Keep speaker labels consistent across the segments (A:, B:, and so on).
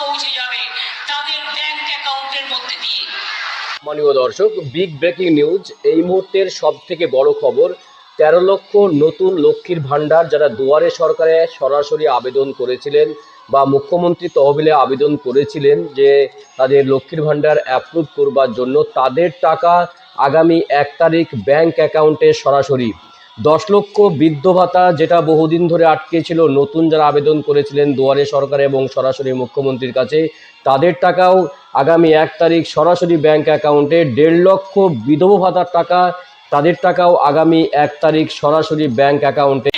A: পৌঁছে যাবে তাদের ব্যাংক অ্যাকাউন্টের মধ্যে দিয়ে।
B: মাননীয় দর্শক বিগ ব্রেকিং নিউজ এই মুহূর্তের সব থেকে বড় খবর, তেরো লক্ষ নতুন লক্ষ্মীর ভাণ্ডার যারা দুয়ারে সরকারে সরাসরি আবেদন করেছিলেন বা মুখ্যমন্ত্রী তহবিলে আবেদন করেছিলেন যে তাদের লক্ষ্মীর ভাণ্ডার অ্যাপ্রুভ করবার জন্য, তাদের টাকা আগামী এক তারিখ ব্যাংক অ্যাকাউন্টে সরাসরি দশ লক্ষ বৃদ্ধ ভাতা যেটা বহুদিন ধরে আটকে ছিল নতুন যারা আবেদন করেছিলেন দুয়ারে সরকার এবং সরাসরি মুখ্যমন্ত্রীর কাছে, তাদের টাকাও আগামী এক তারিখ সরাসরি ব্যাংক অ্যাকাউন্টে দেড় লক্ষ বিধবা ভাতার টাকা, তাদের টাকাও আগামী এক তারিখ সরাসরি ব্যাংক অ্যাকাউন্টে।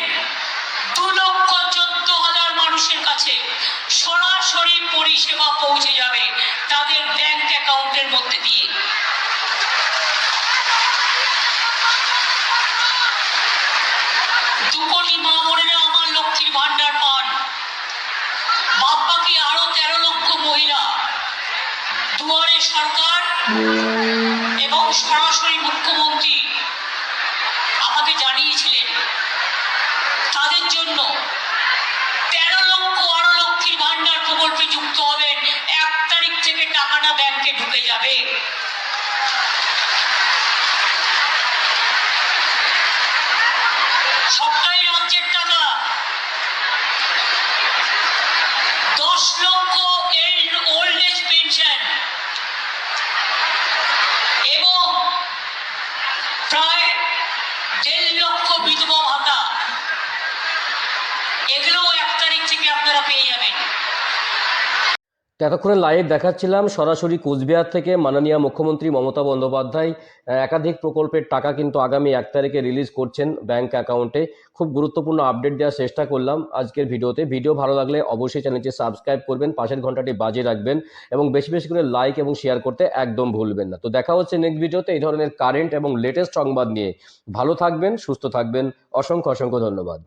A: সরাসরি পরিষেবা পৌঁছে যাবে তাদের ব্যাংক অ্যাকাউন্টের মধ্যে দিয়ে দু কোটি মা বোনেরা আমার লক্ষ্মীর ভান্ডার পান বাদ বাকি আরও তেরো লক্ষ মহিলা দুয়ারে সরকার এবং সরাসরি মুখ্যমন্ত্রী আমাকে জানিয়েছিলেন, তাদের জন্য তেরো লক্ষ আরও লক্ষ্মীর ভান্ডার প্রকল্পে যুক্ত হবেন এক তারিখ থেকে টাকাটা ব্যাংকে ঢুকে যাবে। সবটাই রাজ্যের টাকা। দশ লক্ষ ওল্ড এজ পেনশন এবং প্রায় দেড় লক্ষ বিধবা ভাতা এগুলোও এক তারিখ থেকে আপনারা পেয়ে যাবেন।
B: এতক্ষণে লাইভ দেখাচ্ছিলাম সরাসরি কোচবিহার থেকে মাননীয় মুখ্যমন্ত্রী মমতা বন্দ্যোপাধ্যায়। একাধিক প্রকল্পের টাকা কিন্তু আগামী এক তারিখে রিলিজ করছেন ব্যাংক অ্যাকাউন্টে খুব গুরুত্বপূর্ণ আপডেট দেওয়ার চেষ্টা করলাম আজকের ভিডিওতে। ভিডিও ভালো লাগলে অবশ্যই চ্যানেলটি সাবস্ক্রাইব করবেন, পাশের ঘন্টাটি বাজে রাখবেন এবং বেশি বেশি করে লাইক এবং শেয়ার করতে একদম ভুলবেন না। তো দেখা হচ্ছে নেক্সট ভিডিওতে এই ধরনের কারেন্ট এবং লেটেস্ট সংবাদ নিয়ে। ভালো থাকবেন, সুস্থ থাকবেন, অসংখ্য অসংখ্য ধন্যবাদ।